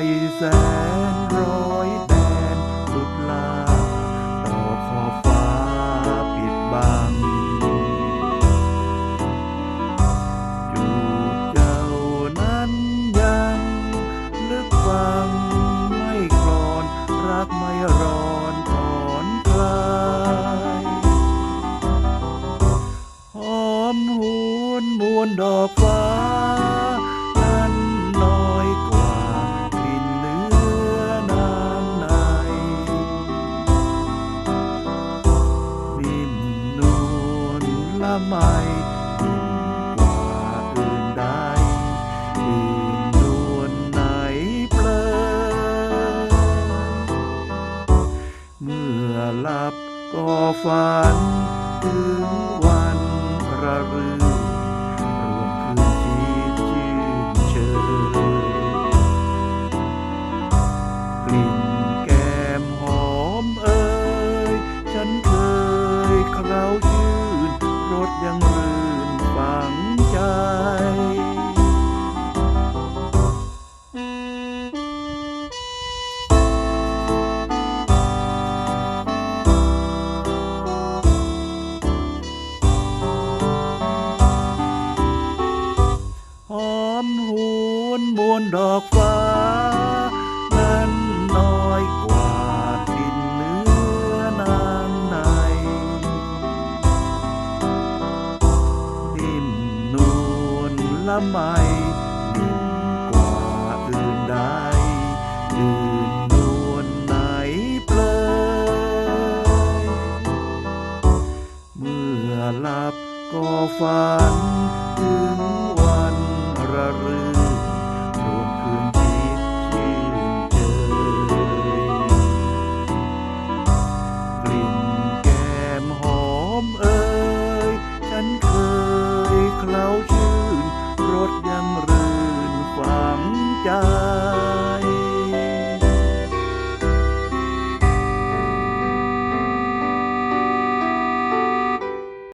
Moisés. ไมยิ่งกว่าอื่นใดอื่นนวลไหนเพลินเมื่อหลับก็ฝันถึงวันระรื่นร มวนดอกฟ้านั้นน้อยกว่ากลิ่นเนื้อนางในนิ่มนวลละไมนิ่มกว่าอื่นใดอื่นนวลไหนเพลยเมื่อหลับก็ฝันถึงวันระรื่ รถยังรื่นฝังใจ